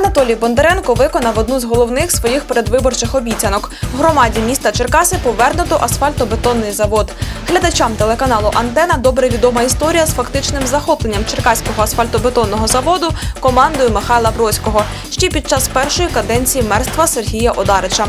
Анатолій Бондаренко виконав одну з головних своїх передвиборчих обіцянок. В громаді міста Черкаси повернуто асфальтобетонний завод. Глядачам телеканалу Антена добре відома історія з фактичним захопленням черкаського асфальтобетонного заводу командою Михайла Бродського ще під час першої каденції мерства Сергія Одарича.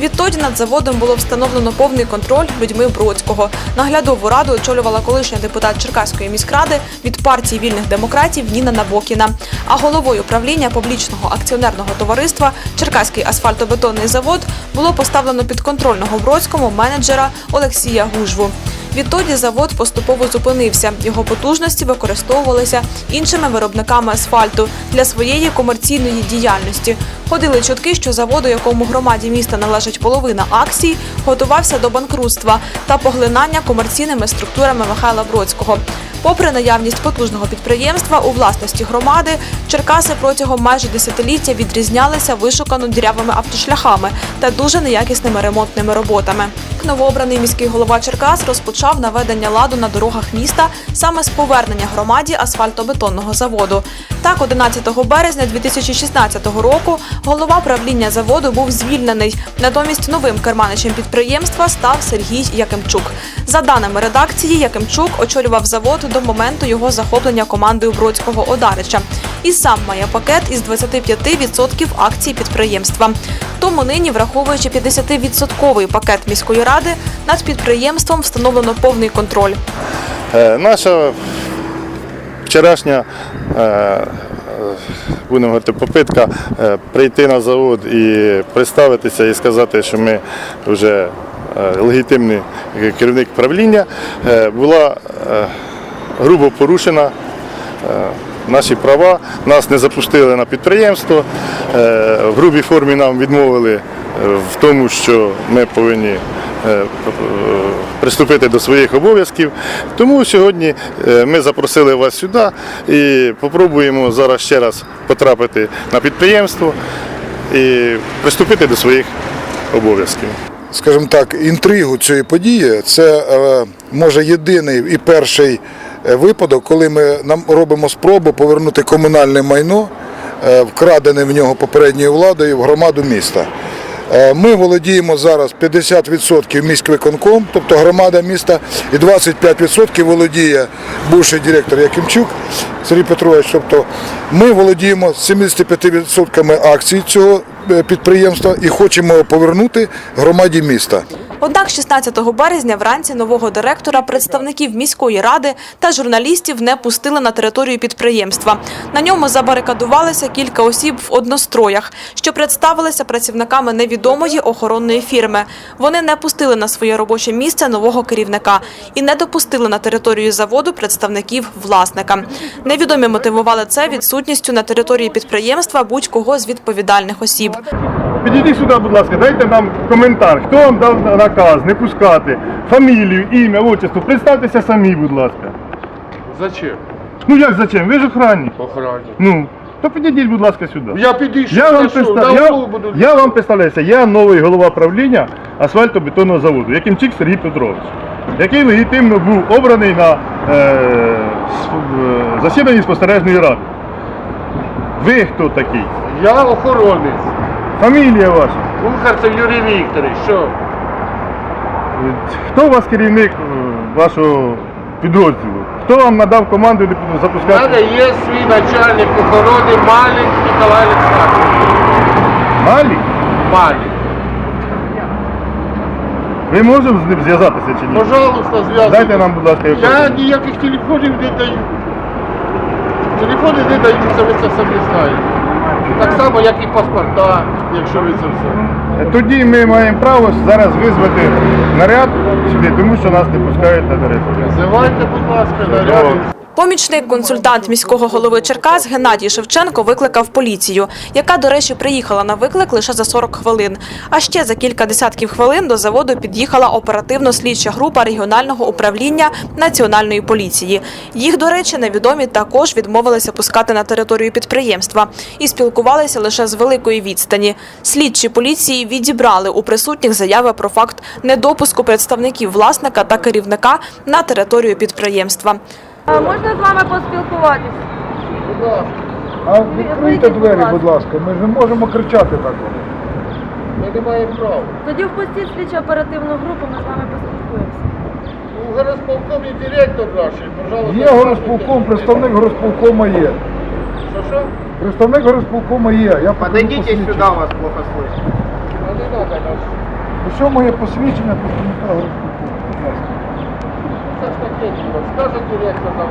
Відтоді над заводом було встановлено повний контроль людьми Бродського. Наглядову раду очолювала колишня депутат Черкаської міськради від партії вільних демократів Ніна Набокіна. А головою правління публічного акціонерного товариства Черкаський асфальтобетонний завод було поставлено підконтрольного Бродському менеджера Олексія Гужву. Відтоді завод поступово зупинився. Його потужності використовувалися іншими виробниками асфальту для своєї комерційної діяльності. Ходили чутки, що заводу, якому громаді міста належить половина акцій, готувався до банкрутства та поглинання комерційними структурами Михайла Бродського. Попри наявність потужного підприємства у власності громади, Черкаси протягом майже десятиліття відрізнялися вишукано дірявими автошляхами та дуже неякісними ремонтними роботами. Новообраний міський голова Черкас розпочав наведення ладу на дорогах міста саме з повернення громаді асфальтобетонного заводу. Так, 11 березня 2016 року голова правління заводу був звільнений. Натомість новим керманичем підприємства став Сергій Якимчук. За даними редакції, Якимчук очолював завод до моменту його захоплення командою Бродського Одарича і сам має пакет із 25% акцій підприємства. Тому нині, враховуючи 50% пакет міської ради, над підприємством встановлено повний контроль. Е, Наша вчорашня, е, будемо говорити, попитка е, прийти на завод і представитися і сказати, що ми вже легітимний керівник правління, була грубо порушена. Наші права, нас не запустили на підприємство. е, В грубій формі нам відмовили е, в тому, що ми повинні е, приступити до своїх обов'язків. Тому сьогодні ми запросили вас сюди і спробуємо зараз ще раз потрапити на підприємство і приступити до своїх обов'язків. скажімо так, інтригу цієї події. Це може єдиний і перший випадок, коли ми нам робимо спробу повернути комунальне майно, е, вкрадене в нього попередньою владою в громаду міста. Е, Ми володіємо зараз 50% міськвиконком, тобто громада міста, і 25% володіє бувший директор Якимчук Сергій Петрович. Тобто ми володіємо 75% акцій цього е, підприємства і хочемо повернути громаді міста. Однак 16 березня вранці нового директора представників міської ради та журналістів не пустили на територію підприємства. На ньому забарикадувалися кілька осіб в одностроях, що представилися працівниками невідомої охоронної фірми. Вони не пустили на своє робоче місце нового керівника і не допустили на територію заводу представників власника. Невідомі мотивували це відсутністю на території підприємства будь-кого з відповідальних осіб. Підійдіть сюди, будь ласка, дайте нам коментар. Хто вам дав наказ не пускати? Фамілію, ім'я, отчество. Представтеся самі, будь ласка. Зачем? Ну як зачем? Ви ж охранник. Охрані. Ну, то підійдіть, будь ласка, сюди. Я підійшов, Я вам. На я, буду. я вам представляюся, я новий голова правління асфальтобетонного заводу, Якимчик Сергій Петрович, який легітимно був обраний на е, с- е, засіданні спостережної ради. Ви хто такий? Я охоронець. Фамілія ваша? Кухарцев Юрій Вікторович, що? Хто у вас керівник е, вашого підрозділу? Хто вам надав команду не У мене запускати? є свій начальник охорони Малік Ніколай Олександрович. Малі? Малік. Ви можемо з ним зв'язатися чи ні? Пожалуйста, зв'язуйтесь. Дайте нам, будь ласка, його Я ніяких телефонів не даю. Телефони не даються, ви це самі знаєте. Так само, як і паспорта, якщо ви це все. Тоді ми маємо право зараз визвати наряд сюди, тому що нас не пускають на територію. Називайте, будь ласка, наряди. Помічник консультант міського голови Черкас Геннадій Шевченко викликав поліцію, яка, до речі, приїхала на виклик лише за 40 хвилин. А ще за кілька десятків хвилин до заводу під'їхала оперативно-слідча група регіонального управління національної поліції. Їх, до речі, невідомі також відмовилися пускати на територію підприємства і спілкувалися лише з великої відстані. Слідчі поліції відібрали у присутніх заяви про факт недопуску представників власника та керівника на територію підприємства. А можна з вами поспілкуватись? Будь ласка. А відкрийте двері, будь ласка, ми ж не можемо кричати так. Ми не маємо права. Тоді впустіть слідчо оперативну групу, ми з вами поспілкуємося. У горосполком і директор наш, пожалуйста. Є горосполком, представник горосполкома є. Що що? Представник горосполкома є. Я Подойдите посвідчення. сюда, вас плохо слышно. А не треба нас. У чому є посвідчення представника горосполкому? Будь ласка. Це ж таке діло. Скаже директор на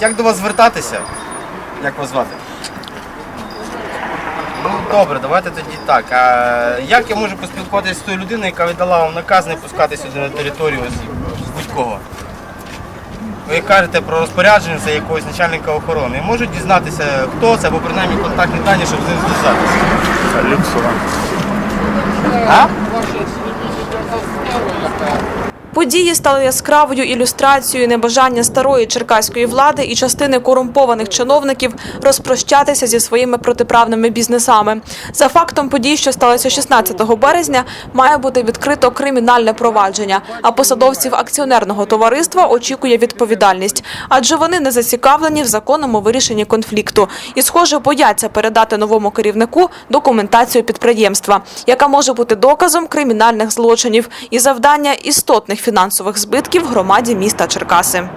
Як до вас звертатися? Як вас звати? Ну добре, давайте тоді так. А як я можу поспілкуватися з тою людиною, яка віддала вам наказ не пускати сюди на територію осіб? Будь-кого. Ви кажете про розпорядження за якогось начальника охорони. Я можу дізнатися, хто це, або принаймні контактні дані, щоб з ним зв'язатися. Люксова. А? Ваша слідча справа, яка Події стали яскравою ілюстрацією небажання старої черкаської влади і частини корумпованих чиновників розпрощатися зі своїми протиправними бізнесами. За фактом подій, що сталося 16 березня, має бути відкрито кримінальне провадження. А посадовців акціонерного товариства очікує відповідальність, адже вони не зацікавлені в законному вирішенні конфлікту і, схоже, бояться передати новому керівнику документацію підприємства, яка може бути доказом кримінальних злочинів і завдання істотних фінансових збитків громаді міста Черкаси.